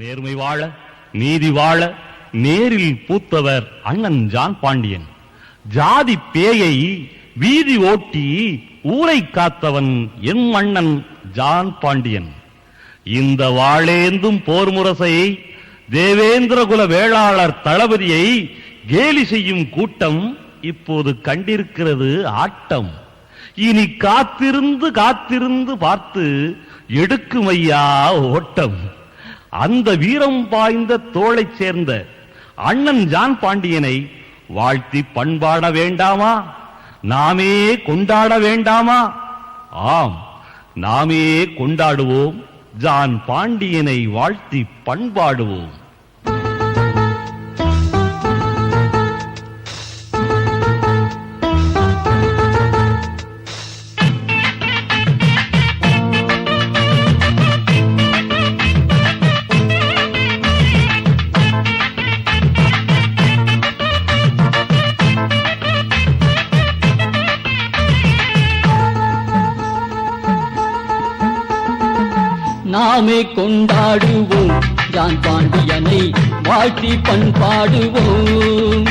நேர்மை வாழ நீதி வாழ நேரில் பூத்தவர் அண்ணன் ஜான் பாண்டியன். ஜாதி பேயை வீதி ஓட்டி ஊரை காத்தவன் என் அண்ணன் ஜான் பாண்டியன். இந்த வாழேந்தும் போர் முரசையை தேவேந்திரகுல வேளாளர் தளபதியை கேலி செய்யும் கூட்டம் இப்போது கண்டிருக்கிறது ஆட்டம். இனி காத்திருந்து காத்திருந்து பார்த்து எடுக்குமையா ஓட்டம். அந்த வீரம் பாய்ந்த தோளைச் சேர்ந்த அண்ணன் ஜான் பாண்டியனை வாழ்த்தி பண்பாட வேண்டாமா? நாமே கொண்டாட வேண்டாமா? ஆம் நாமே கொண்டாடுவோம். ஜான் பாண்டியனை வாழ்த்தி பண்பாடுவோம். நாமே கொண்டாடுவோம். ஜான் பாண்டியனை வாழ்த்தி பண்பாடுவோம்.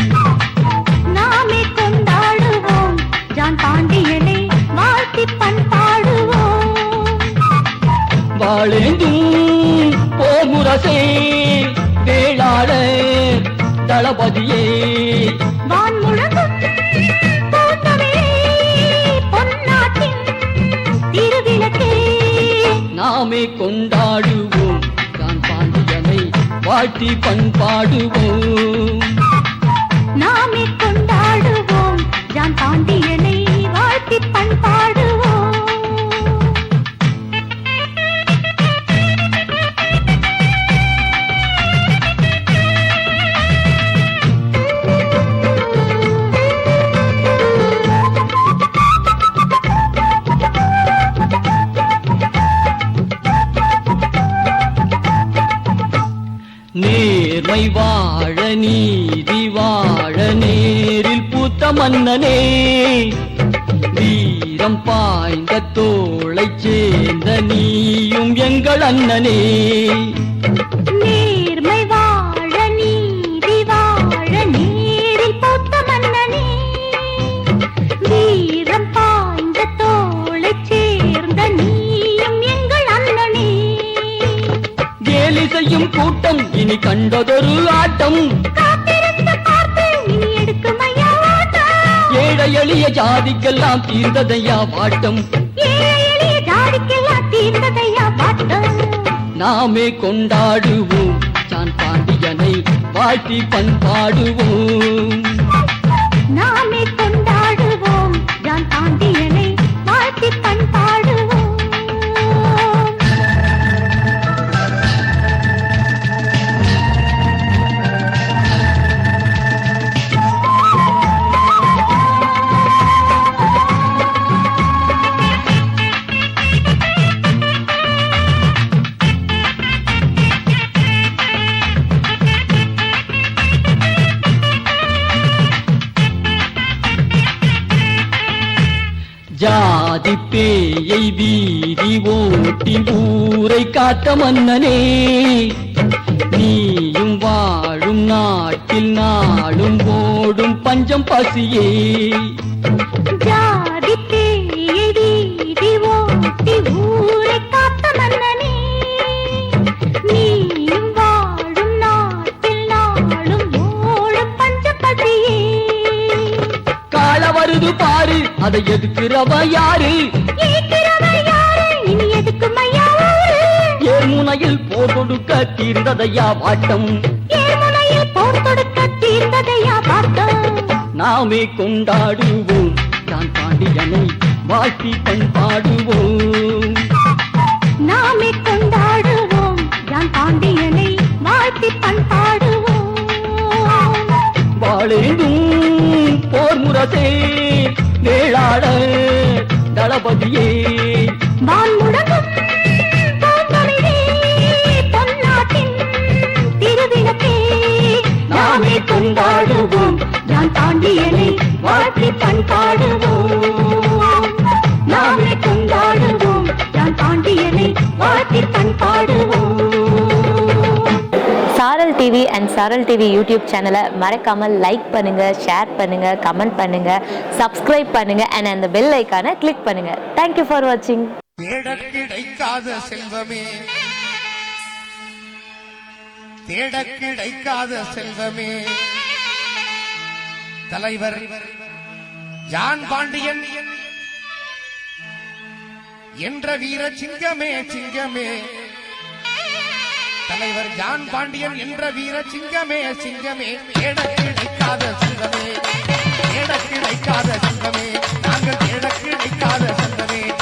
நாமே கொண்டாடுவோம். தான் பாண்டியனை வாட்டி பண்பாடுவோம். நாமே கொண்டாடுவோம். ஜான் பாண்டியனை வாழ்த்தி பண் மன்னனே. வீரம் பாய்ந்த தோளைச் சேர்ந்த நீயும் எங்கள் அண்ணனே. நேர்மை வாழ நீதி வாழ நீரில் பூத்த மன்னனே. வீரம் பாய்ந்த தோளைச் சேர்ந்த நீயும் எங்கள் அண்ணனே. கேலி செய்யும் கூட்டம் இனி கண்டதொரு ஆட்டம். ஏழை எளிய ஜாதிக்கெல்லாம் தீர்ந்ததையா பாட்டம் நாமே கொண்டாடுவோம் சான் பாண்டியனை வாழ்த்தி பண்பாடுவோம். ஜாதி வீதி ஓட்டி ஊரை காத்த மன்னனே. நீயும் வாழும் நாட்டில் நாடும் ஓடும் பஞ்சம் பசியே. ஜாதி பேயை வீதி ஓட்டி ஊரை அதை எதுக்குறவ யாரு? ஊரு ஏர்முனையில் போர் கொடுக்க தீர்ந்ததையா வாட்டம் போர் தொடுக்க தீர்ந்ததையா பார்த்தோம். நாமே கொண்டாடுவோம். தான் பாண்டியனை வாழ்த்தி பண்பாடுவோம் நாமே கொண்டாடுவோம். ஜான் பாண்டியனை வாழ்த்தி பண்பாடுவோம் வாழேந்தும் போர் முரசே. வேளாள தளபதியே. வான் முழங்கும் நாமே கொண்டாடுவோம் ஜான் பாண்டியனை வாழ்த்தி பண்பாடுவோம். டிவி அண்ட் சரல் டிவி யூடியூப் சேனலை மறக்காமல் லைக் பண்ணுங்க ஷேர் பண்ணுங்க கமெண்ட் பண்ணுங்க சப்ஸ்கிரைப் பண்ணுங்க அண்ட் அந்த பெல் ஐக்கானை கிளிக் பண்ணுங்கள் தேங்க்யூ ஃபார் வாட்சிங் செல்வமே. தலைவர் ஜான் பாண்டியன். என்ற வீர சிங்கமே சிங்கமே. தலைவர் ஜான் பாண்டியன் என்ற வீர சிங்கமே சிங்கமே. தேட கிடைக்காத சிங்கமே. தேட கிடைக்காத சிங்கமே. நாங்கள் தேட கிடைக்காத சிங்கமே.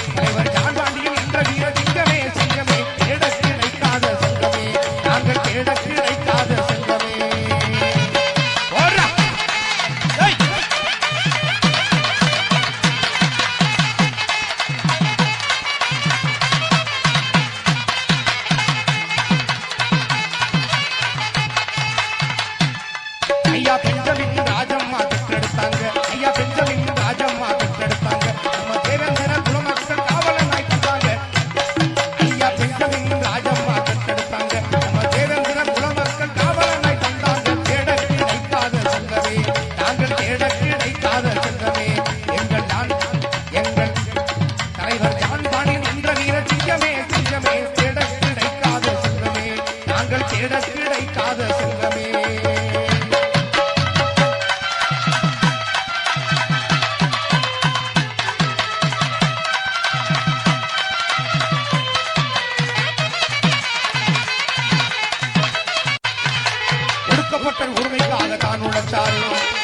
ஒடுக்கப்பட்ட உரிமைக்காக தான் உழைத்தாரு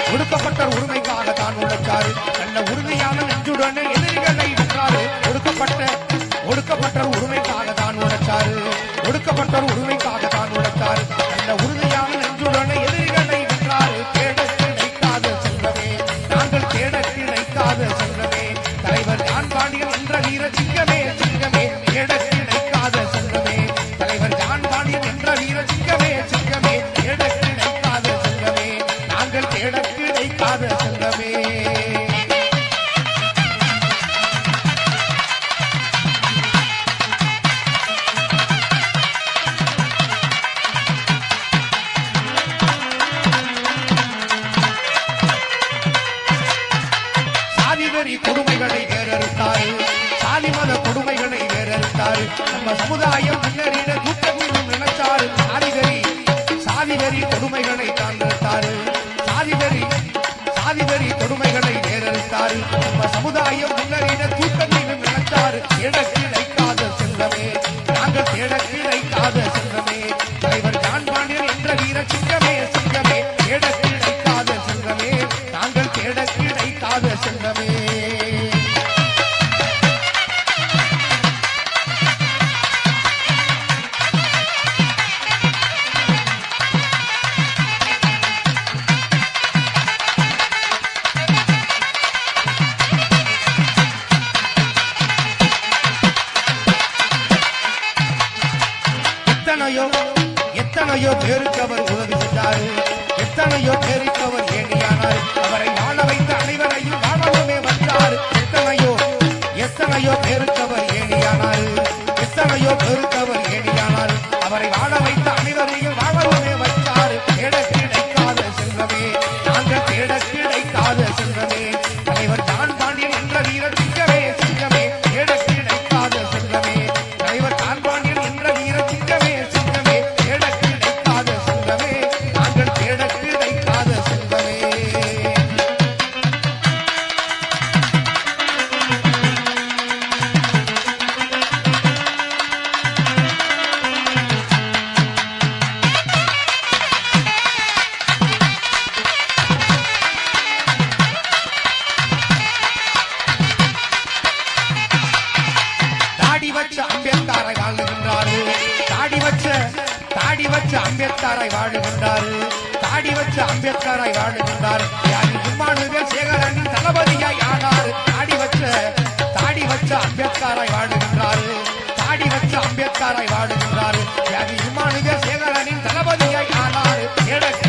ஒடுக்கப்பட்ட உரிமைக்காக தான் உழைத்தாரு நல்ல உறுதியான நெஞ்சுடன் எதிரிகளை வென்றாரு. ஒடுக்கப்பட்ட ஒடுக்கப்பட்ட உரிமைக்காக தான் உழைத்தாரு ஒடுக்கப்பட்ட உரிமை ஞானமே தாடி வச்சு அம்பேத்கராய் வாழுகின்றார். தாடி வச்சு அம்பேத்கராய் வாழுகின்றார். யாரு இம்மானுவேல் சேகரன் தளபதியாய் ஆனார். தாடி வச்ச தாடி வச்ச அம்பேத்கராய் வாழுகின்றார். தாடி வச்ச அம்பேத்கராய் வாழுகின்றார். யாரு இம்மானுவேல் சேகரனின் தளபதியாய் ஆனார். எனக்கு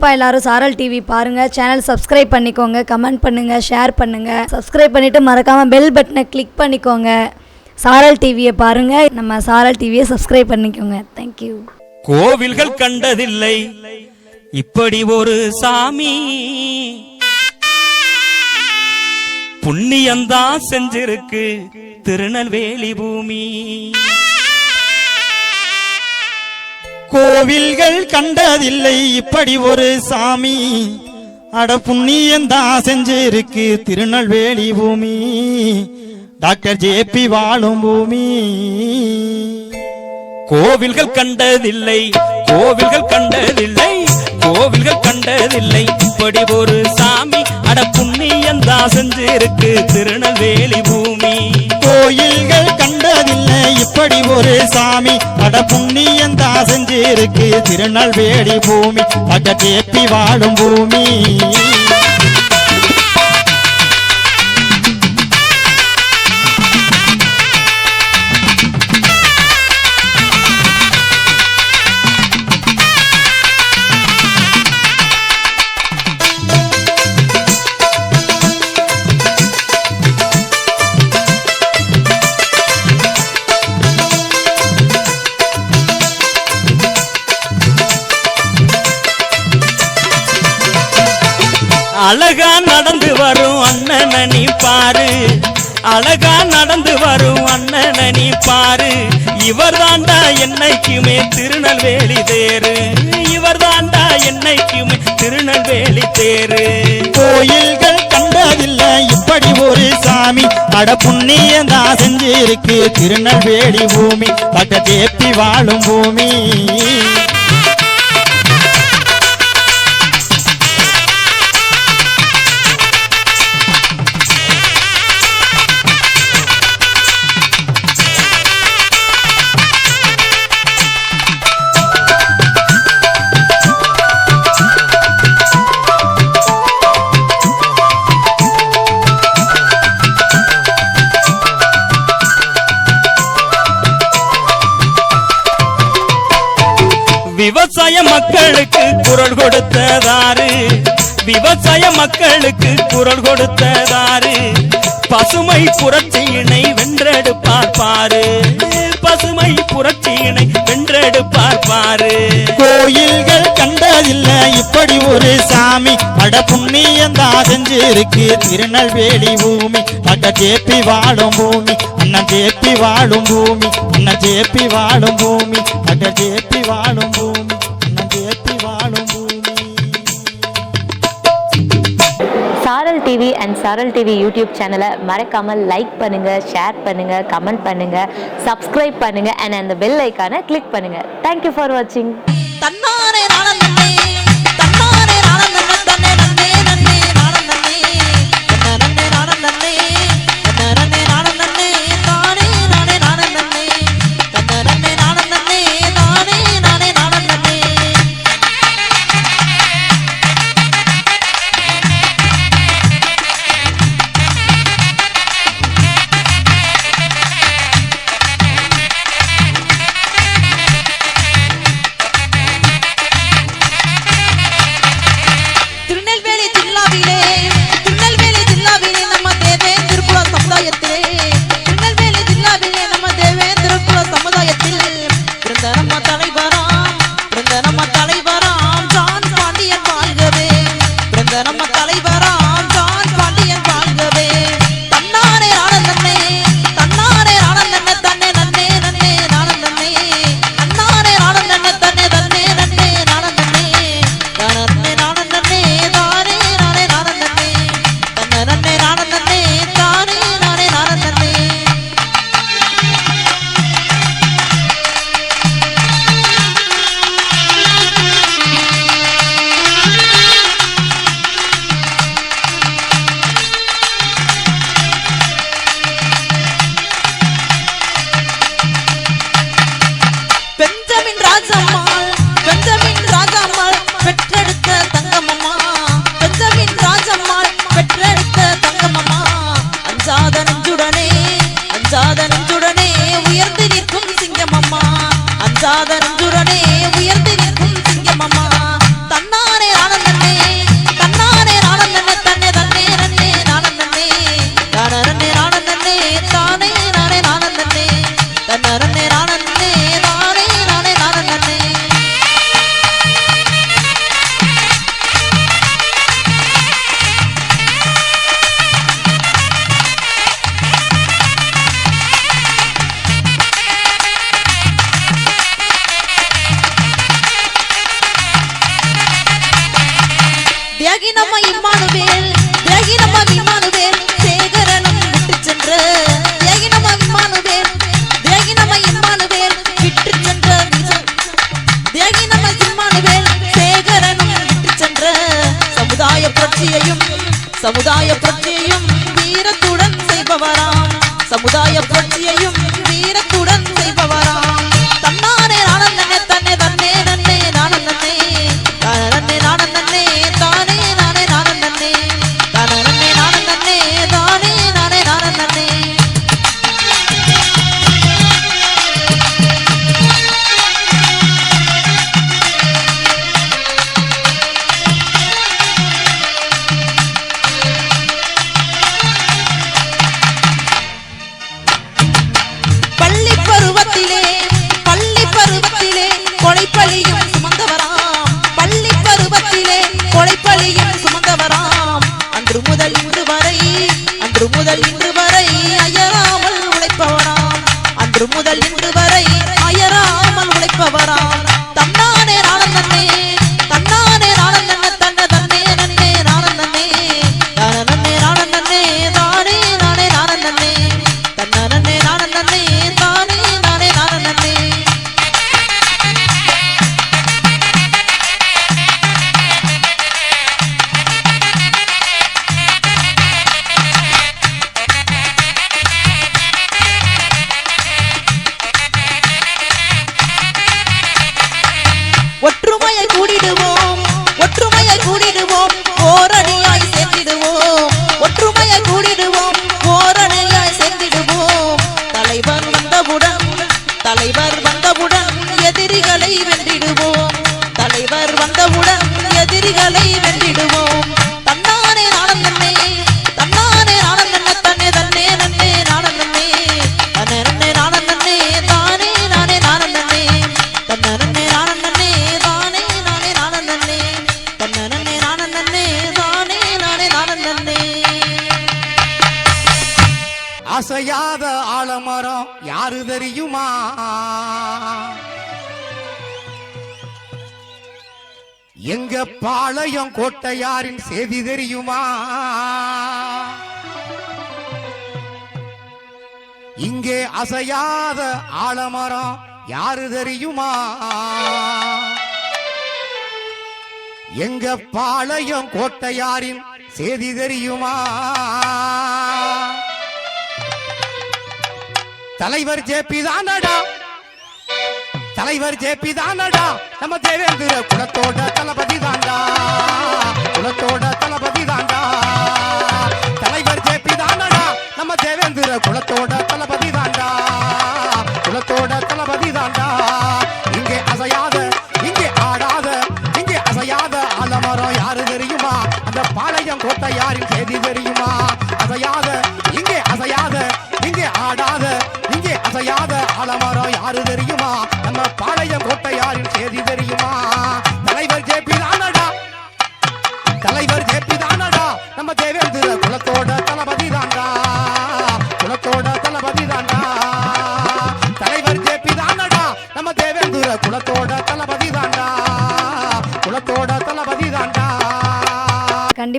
கண்டிப்பாக எல்லாரும் சாரல் டிவி பாருங்கள் சேனல் சப்ஸ்கிரைப் பண்ணிக்கோங்க. கமெண்ட் பண்ணுங்கள் ஷேர் பண்ணுங்கள் சப்ஸ்கிரைப் பண்ணிவிட்டு மறக்காமல் பெல் பட்டனை கிளிக் பண்ணிக்கோங்க. சாரல் டிவியை பாருங்கள் நம்ம சாரல் டிவியை சப்ஸ்கிரைப் பண்ணிக்கோங்க. தேங்க்யூ கோவில்கள் கண்டதில்லை. இப்படி ஒரு சாமி புண்ணியந்தான் செஞ்சிருக்கு. திருநெல்வேலி பூமி. கோவில்கள் கண்டதில்லை. இப்படி ஒரு சாமி அட புண்ணியந்தான் செஞ்சிருக்கு திருநெல்வேலி பூமி. டாக்டர் ஜேபி வாழும் பூமி. கோவில்கள் கண்டதில்லை. கோவில்கள் கண்டதில்லை. கோவில்கள் கண்டதில்லை. இப்படி ஒரு சாமி செஞ்சிருக்கு திருநெல்வேலி பூமி. கோயில்கள் கண்டதில்லை இப்படி ஒரு சாமி. அட புண்ணியந்தா செஞ்சிருக்கு திருநெல்வேலி பூமி. அட ஜேபி வாழும் பூமி. அழகா நடந்து வரும் அண்ணனை நீ பாரு. அழகா நடந்து வரும் அண்ணனை நீ பாரு. இவர் தாண்டா என்னைக்குமே திருநெல்வேலி தேரு. இவர் தாண்டா என்னைக்குமே திருநெல்வேலி தேரு. கோயில்கள் கண்டதில்லை இப்படி ஒரு சாமி. அட புண்ணியந்தான் செஞ்சிருக்கு திருநெல்வேலி பூமி. பக்கத்தேப்பி வாழும் பூமி. மக்களுக்கு குரல் கொடுத்ததாரு. விவசாய மக்களுக்கு குரல் கொடுத்ததாரு. பசுமை புரட்சியினை வென்றெடுப்பார் பாரு. பசுமை புரட்சியினை வென்றெடுப்பார் பாரு. கோயில்கள் கண்டதில்லை இப்படி ஒரு சாமி. அட புண்ணியந்தான் செஞ்சிருக்கு. திருநெல்வேலி பூமி அட ஜேபி வாழும் பூமி அண்ணன் ஜேபி வாழும் பூமி அண்ணன் ஜேபி வாழும் பூமி அட ஜேபி வாழும் பூமி. TV and Saaral TV YouTube சேனலை மறக்காமல் லைக் பண்ணுங்கள் ஷேர் பண்ணுங்கள் கமெண்ட் பண்ணுங்கள் சப்ஸ்கிரைப் பண்ணுங்கள் அண்ட் அந்த பெல் ஐக்கானை கிளிக் பண்ணுங்கள் தேங்க்யூ ஃபார் வாட்சிங் தன்னாரே தன்னாரே தியாகி இம்மானுவேல் தியாகி இம்மானுவேல் சேகரனும் விட்டு சென்ற. தியாகி இம்மானுவேல் தியாகி இம்மானுவேல் விட்டு சென்ற. விஜய். இம்மானுவேல் சேகரனும் விட்டு சென்ற. சமுதாய புரட்சியையும் சமுதாய புரட்சியையும் வீரத்துடன் செய்பவராம். சமுதாய புரட்சியையும் பாளையம் கோட்டையாரின் செய்தி தெரியுமா? இங்கே அசையாத ஆலமரம் யாரு தெரியுமா? எங்க பாளையம் கோட்டையாரின் செய்தி தெரியுமா? தலைவர் ஜேபி தானடா. தலைவர் ஜே பி தானடா. நம்ம தேவேந்திர குலத்தோட தளபதி தாண்டா குலத்தோட தளபதி தாண்டா தலைவர் ஜே பி தானடா. நம்ம தேவேந்திர குலத்தோட தளபதி தாண்டா குலத்தோட தளபதி தாண்டா இங்கே அசையாத இங்கே ஆடாத இங்கே அசையாத ஆலமரம் யாரு தெரியுமா? அந்த பாளையம் கோட்டை யாரின் செய்தி தெரியுமா? அசையாத இங்கே அசையாத இங்கே ஆடாத அசையாத ஆலமரம் யாரு தெரியுமா? நம்ம பாளையம் கோட்டையாரின் செய்தி தெரியுமா?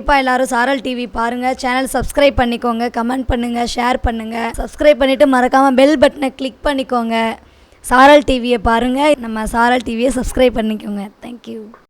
கண்டிப்பாக எல்லாரும் சாரல் டிவி பாருங்கள் சேனல் சப்ஸ்கிரைப் பண்ணிக்கோங்க. கமெண்ட் பண்ணுங்கள் ஷேர் பண்ணுங்கள் சப்ஸ்கிரைப் பண்ணிவிட்டு மறக்காமல் பெல் பட்டனை கிளிக் பண்ணிக்கோங்க. சாரல் டிவியை பாருங்கள் நம்ம சாரல் டிவியை சப்ஸ்கிரைப் பண்ணிக்கோங்க. தேங்க்யூ